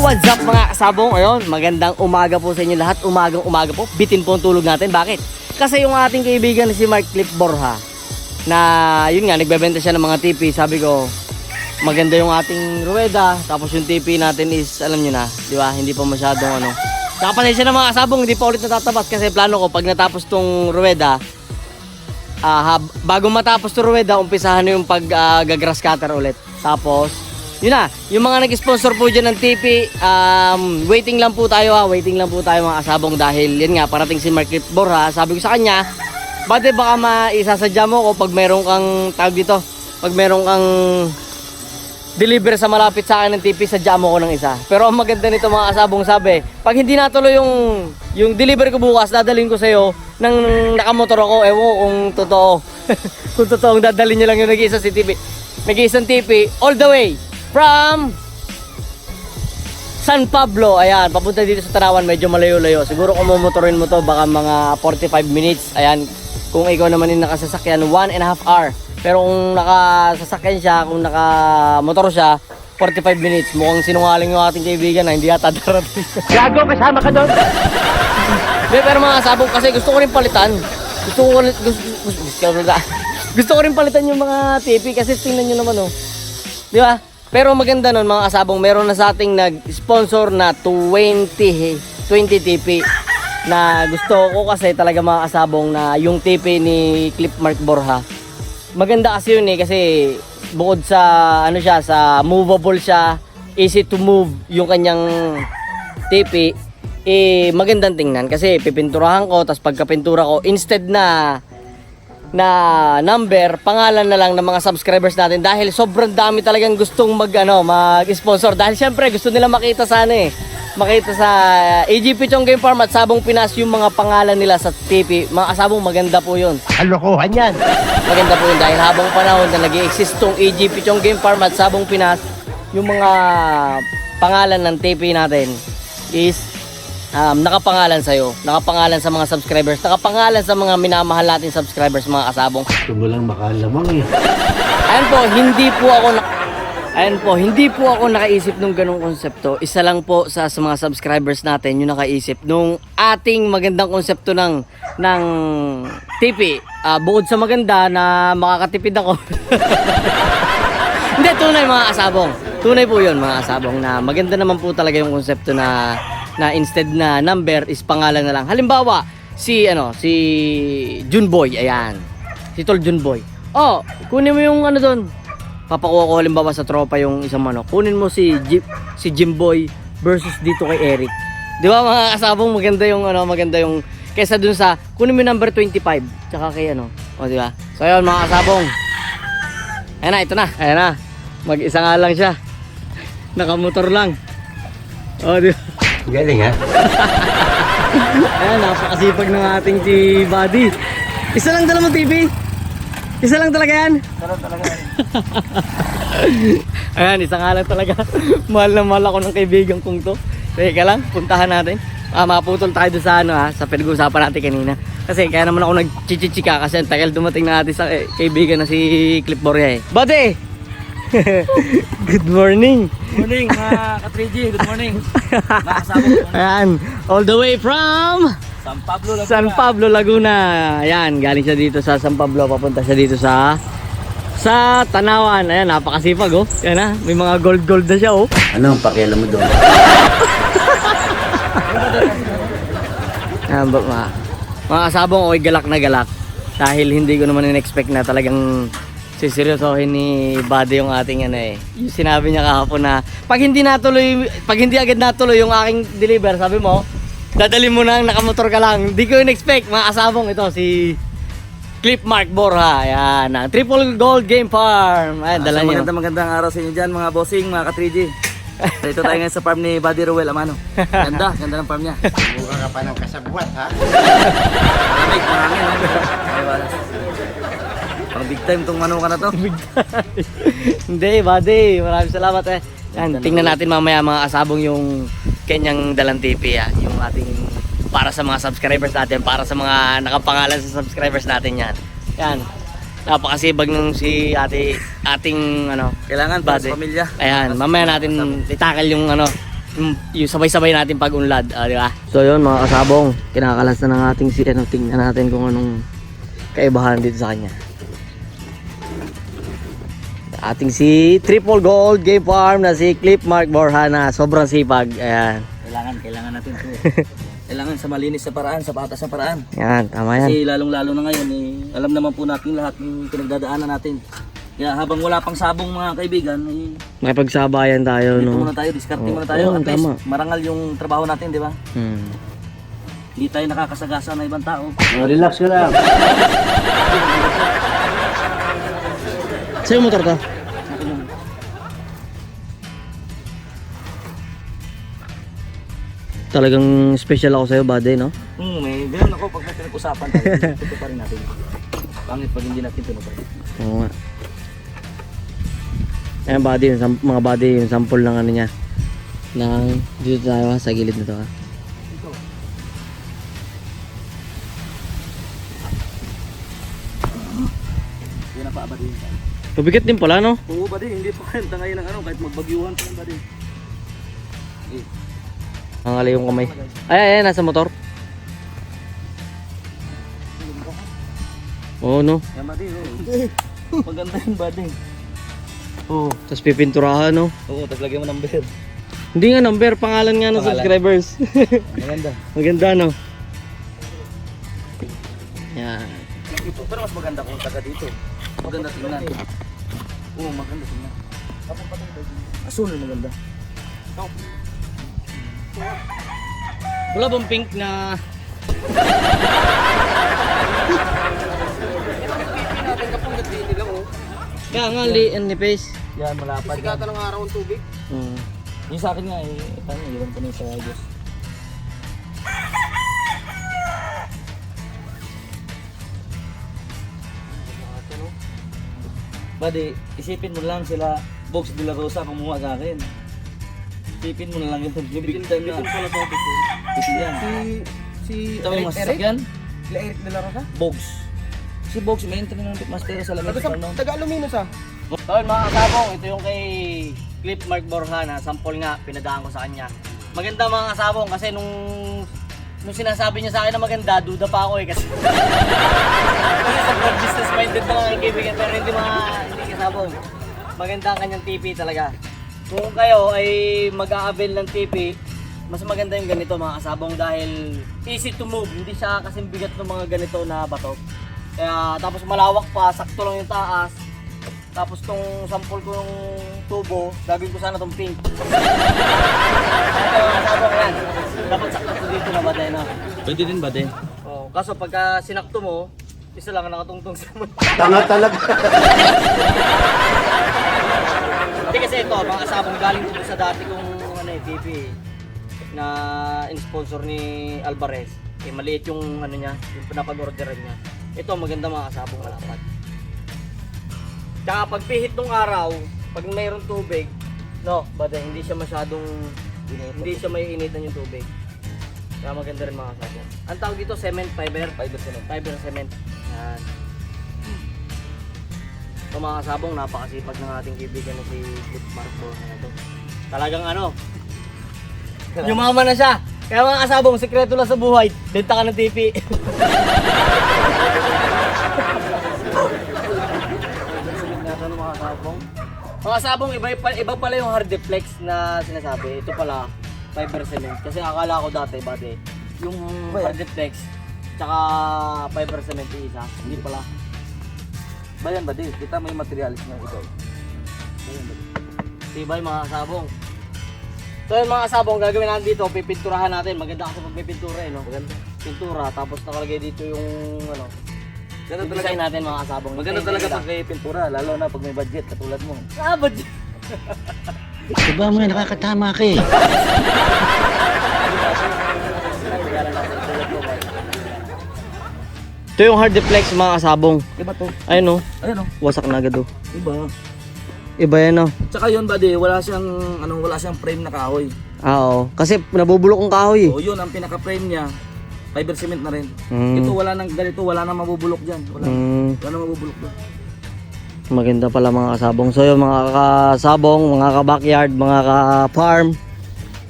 what's up mga kasabong? Ayun, magandang umaga po sa inyo lahat. Umagang umaga po. Bitin po ang tulog natin. Bakit? Kasi yung ating kaibigan si Mark Clip Borja na yun nga, nagbebenta siya ng mga TV. Sabi ko, maganda yung ating ruweda. Tapos yung TV natin is, alam nyo na, di ba? Hindi pa masyadong ano. Nakapasensya na mga kasabong, hindi pa ulit natatabas kasi plano ko pag natapos tong ruweda, hab- bago matapos tong ruweda, umpisahan na yung pag ah, gagrass cutter ulit. Tapos, yun na, yung mga nag-sponsor po dyan ng TP, um, waiting lang po tayo ha, waiting lang po tayo mga kasabong dahil yun nga, parating si Mark Borha, sabi ko sa kanya, Bate baka maisasadya mo ko pag meron kang tawag dito, pag meron kang deliver sa malapit sa akin ng TP, sadya mo ko ng isa. Pero ang maganda nito mga kasabong sabi, pag hindi natuloy yung, yung deliver ko bukas, dadalhin ko sa'yo nang nakamotor ako, ewan ko kung totoo. kung totoong dadalhin niya lang yung nag-iisa si TP. Nag-iisang TP, all the way from San Pablo, ayan, papunta dito sa Tarawan, medyo malayo-layo. Siguro kung mumotorin mo to, baka mga 45 minutes. Ayan, kung ikaw naman yung nakasasakyan, 1 and a half hour. Pero kung nakasasakyan siya, kung nakamotor siya, 45 minutes. Mukhang sinungaling yung ating kaibigan na hindi yata darating. Gago, kasama ka doon. Hindi, pero mga sabog kasi gusto ko rin palitan. Gusto ko rin, gusto, gusto, gusto, gusto ko rin palitan yung mga TV kasi tingnan nyo naman oh. Di ba? Pero maganda nun mga kasabong, meron na sa ating nag-sponsor na 20, 20 TP na gusto ko kasi talaga mga kasabong na yung TP ni Clip Mark Borja. Maganda kasi yun eh kasi bukod sa ano siya, sa movable siya, easy to move yung kanyang TP, eh magandang tingnan kasi pipinturahan ko tapos pagkapintura ko instead na na number, pangalan na lang ng mga subscribers natin dahil sobrang dami talagang gustong mag ano, mag-sponsor dahil syempre gusto nila makita sa ano eh makita sa AGP Chong Game Farm at Sabong Pinas yung mga pangalan nila sa TP. Mga kasabong maganda po yun. Kalokohan yan. Maganda po yun dahil habang panahon na nag exist tong AGP Chong Game Farm at Sabong Pinas, yung mga pangalan ng TP natin is um, nakapangalan sa'yo, nakapangalan sa mga subscribers, nakapangalan sa mga minamahal natin subscribers mga kasabong. Mo lang makalamang eh. Ayan po, hindi po ako na Ayan po, hindi po ako nakaisip nung ganong konsepto. Isa lang po sa, sa mga subscribers natin yung nakaisip nung ating magandang konsepto ng ng TV. Ah, bukod sa maganda na makakatipid ako. hindi, tunay mga kasabong. Tunay po yun mga kasabong na maganda naman po talaga yung konsepto na na instead na number is pangalan na lang. Halimbawa, si ano, si Junboy, ayan. Si Tol Junboy. Oh, kunin mo yung ano doon, papakuha ko halimbawa sa tropa yung isang manok, kunin mo si Jim, si Jimboy versus dito kay Eric. Di ba mga kasabong maganda yung ano, maganda yung kaysa dun sa kunin mo number 25 tsaka kay ano. O di ba? So ayun mga kasabong. Ayan na, ito na. Ayan na. Mag-isa nga lang siya. Nakamotor lang. O di ba? Galing ha? Ayan, napakasipag ng ating si Buddy. Isa lang dala mo TV? Isa lang talaga yan? Ayan, isa nga lang talaga. mahal na mahal ako ng kaibigan kong to. Teka lang, puntahan natin. Ah, maputol tayo doon sa ano ha, sa pinag-uusapan natin kanina. Kasi kaya naman ako nagchichichika kasi ang tagal dumating na natin sa eh, kaibigan na si Clip Boria eh. Buddy! Good morning! Morning mga ka-3G, good morning. Ayan, all the way from San Pablo Laguna. San Pablo, Laguna. Ayan, galing siya dito sa San Pablo, papunta siya dito sa sa Tanawan. Ayan, napakasipag oh. Ayan na, may mga gold gold na siya oh. Ano ang pakialam mo doon? Ayan, ba, mga, mga kasabong okay, galak na galak. Dahil hindi ko naman in-expect na talagang siseryosohin ni Buddy yung ating ano eh. Yung sinabi niya kahapon na pag hindi natuloy, pag hindi agad natuloy yung aking deliver, sabi mo, dadali mo na nakamotor ka lang. Hindi ko in-expect mga kasabong ito si Clip Mark Borja. Ayan, ang Triple Gold Game Farm. Ayan, dala Ah, so, niyo. magandang magandang araw sa inyo dyan mga bossing, mga ka-3G. Dito tayo ngayon sa farm ni Buddy Ruel Amano. Ganda, ganda ng farm niya. Mukha ka pa ng kasabwat ha? Malamig, mahangin. Pang big time tong manuka na to. Hindi, buddy. Maraming salamat eh. Yan, tingnan natin mamaya mga kasabong yung kanyang dalang TV ah. Yung ating para sa mga subscribers natin, para sa mga nakapangalan sa subscribers natin yan. Yan. Napakasibag nung si ate, ating ano, Kailangan para Buddy. sa pamilya. Ayan, mamaya natin itakal yung ano, yung, yung sabay-sabay natin pag-unlad, ah, di ba? So yun mga kasabong, kinakalas na ng ating si ano, tingnan natin kung anong kaibahan dito sa kanya. Ating si Triple Gold Game Farm na si Clip Mark Borhana, sobrang sipag. Ayan. Kailangan, kailangan natin to. kailangan sa malinis na paraan, sa patas na paraan. Yan, tama yan. Kasi lalong-lalo na ngayon, eh, alam naman po natin lahat yung pinagdadaanan natin. Kaya habang wala pang sabong mga kaibigan, eh, May pagsabayan tayo, dito no? muna tayo, discarte Oo. muna tayo. Oo, At least, tama. marangal yung trabaho natin, di ba? Hmm. Hindi tayo nakakasagasa ng ibang tao. Oh, relax ka lang. Sa'yo motor to? Talagang special ako sa'yo, buddy, no? Hmm, may ganun ako pag pinag-usapan tayo. Ito pa rin natin. Pangit pag hindi natin tinupad. Oo nga. Ayan, buddy, yung sam- mga buddy, yung sample ng ano niya. Ng, dito tayo ha, sa gilid na to ha. Yan na pa, buddy. Pabigat din pala, no? Oo, buddy, hindi pa kanta ngayon ng ano, kahit magbagyuhan pa yan, buddy. Eh, Ang alay yung kamay. Ay, ay, ay, nasa motor. Oo, no? yan, buddy, oo. Maganda yun, buddy. Oo. Tapos pipinturahan, no? Oo, tapos lagyan mo ng beer. Hindi nga number, pangalan nga ng subscribers. Maganda. Maganda, no? Yan. Ito, pero mas maganda kung taga dito. Maganda tingnan. Oo, maganda tingnan. Asul maganda. Wala bang pink na... Kaya nga, li and nipis. Yan, malapad. Sikata ng araw ang tubig. Mm. Yung sa akin nga, eh, paano, iwan ko na sa Diyos. Buddy, isipin mo lang sila Box de la Rosa kumuha sa akin. Isipin mo na lang yun. Yung big time na. pala sa akin. Bitin yan. Si Ito yung masasakyan. Sila Eric de la Rosa? Box. Si Box, may entry ng pitmaster sa lamesa Taga, sa ano. taga Aluminos ah. So yun mga kasabong, ito yung kay Clip Mark Borjana, sample nga, pinadaan ko sa kanya. Maganda mga kasabong kasi nung nung sinasabi niya sa akin na maganda, duda pa ako eh kasi sobrang business minded na ang kaibigan pero hindi mga hindi kasabong. Maganda ang kanyang TV talaga. Kung kayo ay mag-a-avail ng TV, mas maganda yung ganito mga kasabong dahil easy to move, hindi siya kasing bigat ng mga ganito na bato. Kaya tapos malawak pa, sakto lang yung taas. Tapos tong sample ko yung tubo, gagawin ko sana tong pink. Ito, kasama ko yan. Dapat sakto ko dito na ba tayo na? Pwede din ba din? Oh, kaso pagka sinakto mo, isa lang ang nakatungtong sa mo. Tanga talaga. Hindi kasi ito, mga kasabong galing dito sa dati kong ano eh, TV na in-sponsor ni Alvarez. Eh, maliit yung ano niya, yung pinapag-orderan niya. Ito, maganda mga kasabong malapad. Tsaka pag pihit nung araw, pag mayroong tubig, no, bada, hindi siya masyadong, hindi siya may initan yung tubig. Kaya maganda rin mga kasabong. Ang tawag dito, cement fiber. Fiber cement. Fiber cement. Yan. So mga kasabong, napakasipag ng ating kaibigan na si Clip Marco na ito. Talagang ano, yumaman na siya. Kaya mga kasabong, sikreto lang sa buhay, benta ka ng TV. Natin mga kasabong. Mga kasabong, iba, iba, iba pala yung hard deflex na sinasabi. Ito pala, fiber cement. Kasi akala ko dati, bate, yung hard deflex, tsaka fiber cement yung isa. Hindi pala. Bayan ba din? Kita mo yung materialis ng ito. Tibay mga kasabong. So yung mga kasabong gagawin natin dito, pipinturahan natin. Maganda kasi pag may pintura eh, no? Maganda. Pintura, tapos nakalagay dito yung ano. Ganda Yung talaga. design natin mga kasabong. Maganda talaga pag may pintura, lalo na pag may budget katulad mo. Ah, but... Diba mo, nakakatama ka eh. Ito yung hard deflex mga kasabong. Iba to. Ayun no, Ayun oh. wasak na agad oh. Iba. Iba yan oh. Tsaka yun buddy, wala siyang ano, wala siyang frame na kahoy. Ah, oo. Kasi nabubulok ang kahoy eh. So yun ang pinaka-frame niya. Fiber cement na rin. Mm. Ito wala nang ganito, wala nang mabubulok diyan. Wala. Mm, Wala nang mabubulok doon. maganda pala mga kasabong. So yung mga kasabong, mga ka-backyard, mga ka-farm.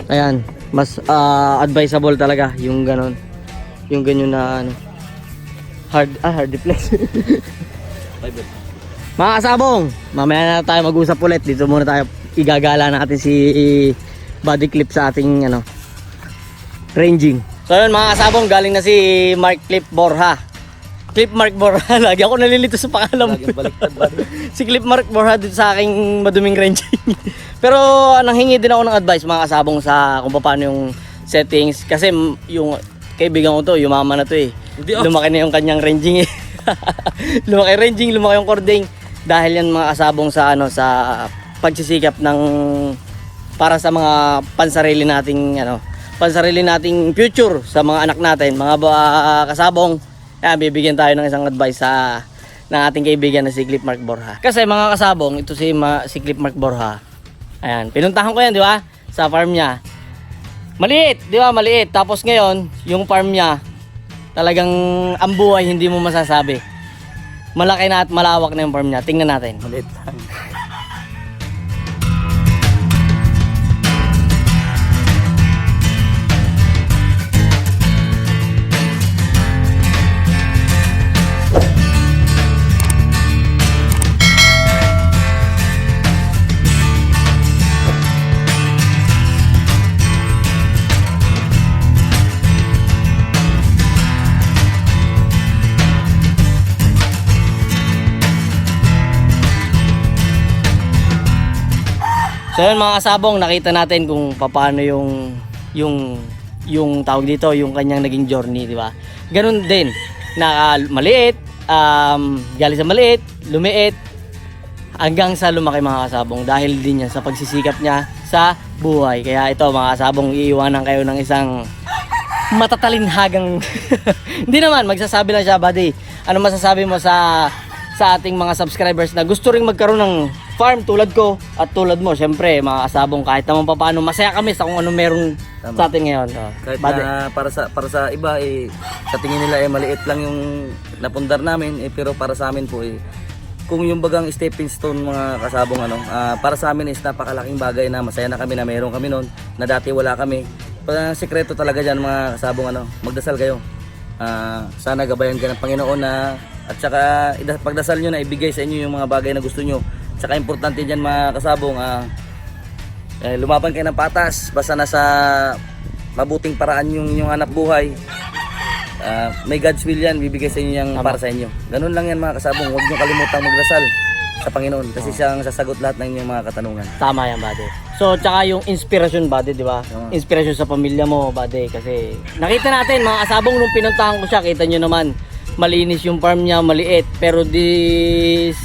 Ayan, mas ah, advisable talaga yung ganon. Yung ganyan na ano. Hard, ah, hard flex. Fiber. Mga kasabong, mamaya na tayo mag-usap ulit. Dito muna tayo igagala natin si body clip sa ating ano ranging. So yun mga kasabong, galing na si Mark Clip Borha. Clip Mark Borha, lagi ako nalilito sa pangalan mo. Si Clip Mark Borha dito sa aking maduming ranging. Pero nanghingi din ako ng advice mga kasabong sa kung paano yung settings. Kasi yung kaibigan ko to, yumama na to eh. Oh. Lumaki na yung kanyang ranging eh. lumaki ranging, lumaki yung cording. Dahil yan mga kasabong sa ano sa pagsisikap ng para sa mga pansarili nating ano pansarili nating future sa mga anak natin mga ba, kasabong. Yan bibigyan tayo ng isang advice sa ng ating kaibigan na si Clip Mark Borha kasi mga kasabong ito si ma, si Clip Mark Borha ayan pinuntahan ko yan di ba? Sa farm niya. Maliit di ba? Maliit. Tapos ngayon yung farm niya talagang ang buhay hindi mo masasabi. Malaki na at malawak na yung farm niya. Tingnan natin. Maliit lang. So yun mga kasabong, nakita natin kung paano yung yung yung tawag dito, yung kanyang naging journey, di ba? Ganun din, na ah, maliit, um, galing sa maliit, lumiit, hanggang sa lumaki mga kasabong dahil din yan sa pagsisikap niya sa buhay. Kaya ito mga kasabong, iiwanan kayo ng isang matatalinhagang hindi naman magsasabi lang siya buddy ano masasabi mo sa sa ating mga subscribers na gusto ring magkaroon ng farm tulad ko at tulad mo syempre mga kasabong kahit naman paano masaya kami sa kung ano meron Tama. sa atin ngayon oh. Kahit Buddy. na para sa para sa iba eh sa tingin nila eh maliit lang yung napundar namin eh pero para sa amin po eh kung yung bagang stepping stone mga kasabong ano ah, para sa amin is napakalaking bagay na masaya na kami na meron kami noon na dati wala kami. Parang sekreto talaga diyan mga kasabong ano magdasal kayo. Ah, sana gabayan ka ng Panginoon na at saka pagdasal nyo na ibigay sa inyo yung mga bagay na gusto nyo. Saka importante diyan mga kasabong ah, eh, lumaban kayo ng patas basta nasa mabuting paraan yung yung hanap buhay. Ah, may God's will yan, bibigay sa inyo yung para sa inyo. Ganun lang yan mga kasabong, huwag nyo kalimutang magdasal sa Panginoon kasi siya ang sasagot lahat ng inyong mga katanungan. tama yan buddy so tsaka yung inspiration buddy di ba Tama. inspiration sa pamilya mo buddy kasi nakita natin mga kasabong nung pinuntahan ko siya kita nyo naman malinis yung farm niya maliit pero this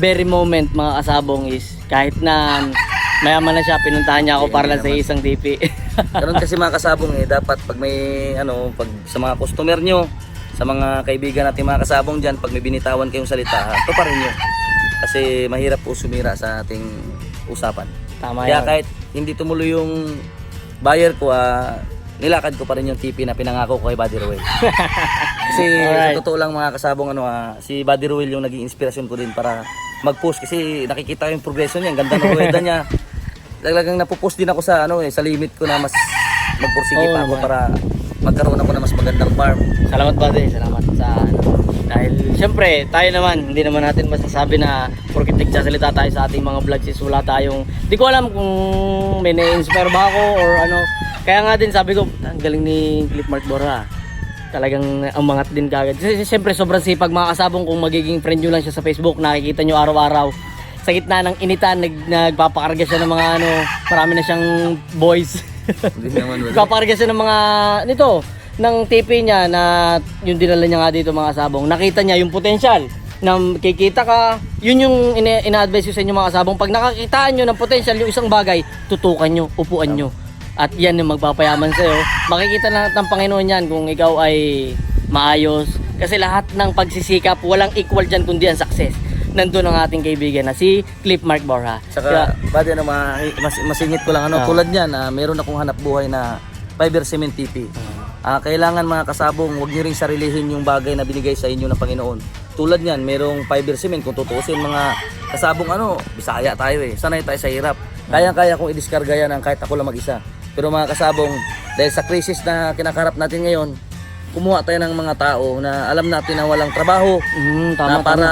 very moment mga kasabong is kahit na mayaman na siya pinuntahan niya ako para lang sa isang TP Ganun kasi mga kasabong eh, dapat pag may ano, pag sa mga customer nyo, sa mga kaibigan natin mga kasabong dyan, pag may binitawan kayong salita, to pa rin nyo. Kasi mahirap po sumira sa ating usapan. tama Kaya yan kahit hindi tumuloy yung buyer ko, ah, nilakad ko pa rin yung TP na pinangako ko kay Buddy Ruel. kasi Alright. sa totoo lang mga kasabong ano, ah, si Buddy Ruel yung naging inspirasyon ko din para mag-push kasi nakikita ko yung progression niya, ang ganda ng rueda niya. Talagang napupush din ako sa ano eh, sa limit ko na mas magpursige Oo pa ako naman. para magkaroon ako ng mas magandang farm. Salamat buddy, salamat sa ano. Dahil siyempre, tayo naman, hindi naman natin masasabi na porkit nagsasalita tayo sa ating mga vlogs is wala tayong, di ko alam kung may na-inspire ba ako or ano. Kaya nga din sabi ko, ang galing ni Clip Mark Bora. Talagang umangat din kagad. Siyempre sobrang sipag mga kasabong kung magiging friend nyo lang siya sa Facebook, nakikita nyo araw-araw. Sa gitna ng initan, nag, nagpapakarga siya ng mga ano, marami na siyang boys. Nagpapakarga siya ng mga nito ng TP niya na yung dinala niya nga dito mga sabong. Nakita niya yung potensyal na kikita ka, yun yung ina- ina-advise ko sa inyo mga sabong. Pag nakakitaan nyo ng potensyal yung isang bagay, tutukan nyo, upuan nyo. At yan yung magpapayaman sa'yo. Makikita na ng Panginoon yan kung ikaw ay maayos. Kasi lahat ng pagsisikap, walang equal dyan kundi ang success. Nandun ang ating kaibigan na si Clip Mark Borja. Saka, Buddy, ano, ma- mas, masingit ko lang, ano, Ah. tulad niyan, ah, meron akong hanap buhay na fiber cement TP. Ah, kailangan mga kasabong, huwag niyo ring sarilihin yung bagay na binigay sa inyo ng Panginoon. Tulad niyan, merong fiber cement, kung tutuusin mga kasabong ano, bisaya tayo eh, sanay tayo sa hirap. Kaya-kaya kong i-discarga yan ang kahit ako lang mag-isa. Pero mga kasabong, dahil sa krisis na kinakarap natin ngayon, kumuha tayo ng mga tao na alam natin na walang trabaho, Mm, tama, na tama. para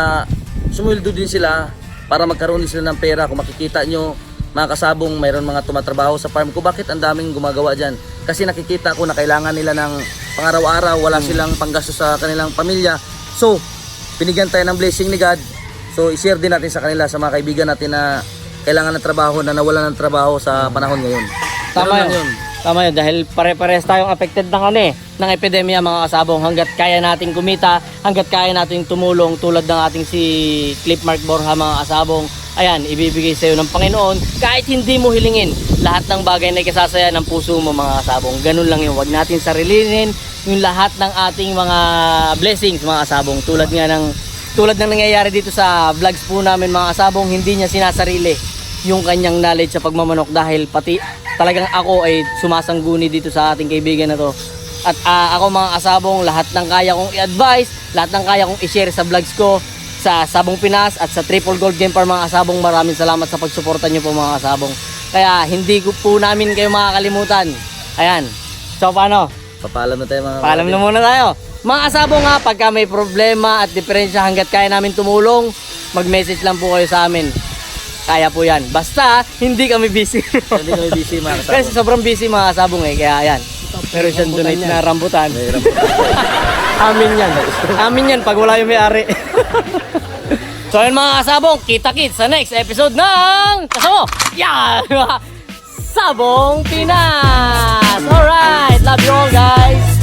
sumuldo din sila, para magkaroon din sila ng pera. Kung makikita nyo, mga kasabong, mayroon mga tumatrabaho sa farm ko, bakit ang daming gumagawa dyan? Kasi nakikita ko na kailangan nila ng pangaraw-araw, wala silang panggasto sa kanilang pamilya. So, binigyan tayo ng blessing ni God. So, i-share din natin sa kanila, sa mga kaibigan natin na kailangan ng trabaho, na nawalan ng trabaho sa panahon ngayon. Tama lang yun. Tama yun. Dahil pare-pares tayong affected ng ano eh, ng epidemya mga kasabong. Hanggat kaya nating kumita, hanggat kaya nating tumulong tulad ng ating si Clip Mark Borja mga kasabong. Ayan, ibibigay sa'yo ng Panginoon kahit hindi mo hilingin lahat ng bagay na ikasasaya ng puso mo mga kasabong. Ganun lang yun. Huwag natin sarilinin yung lahat ng ating mga blessings mga kasabong. Tulad nga ng tulad ng nangyayari dito sa vlogs po namin mga kasabong, hindi niya sinasarili yung kanyang knowledge sa pagmamanok dahil pati talagang ako ay sumasangguni dito sa ating kaibigan na to. At ah, ako mga kasabong, lahat ng kaya kong i-advise, lahat ng kaya kong i-share sa vlogs ko sa Sabong Pinas at sa Triple Gold Game para mga kasabong. Maraming salamat sa pagsuporta niyo po mga kasabong. Kaya hindi ko po namin kayo makakalimutan. Ayan. So paano? Papaalam na tayo mga Paalam na muna tayo. Mga kasabong nga, pagka may problema at diferensya hanggat kaya namin tumulong, mag-message lang po kayo sa amin. Kaya po yan. Basta, hindi kami busy. Hindi kami busy mga kasabong. Kasi sobrang busy mga kasabong eh. Kaya yan. Meron siyang donate na rambutan. Amin yan. Amin yan pag wala yung may-ari. so yun mga kasabong, kita-kits sa next episode ng Kasamo! Yan! Sabong Pinas! Alright! Love you all guys!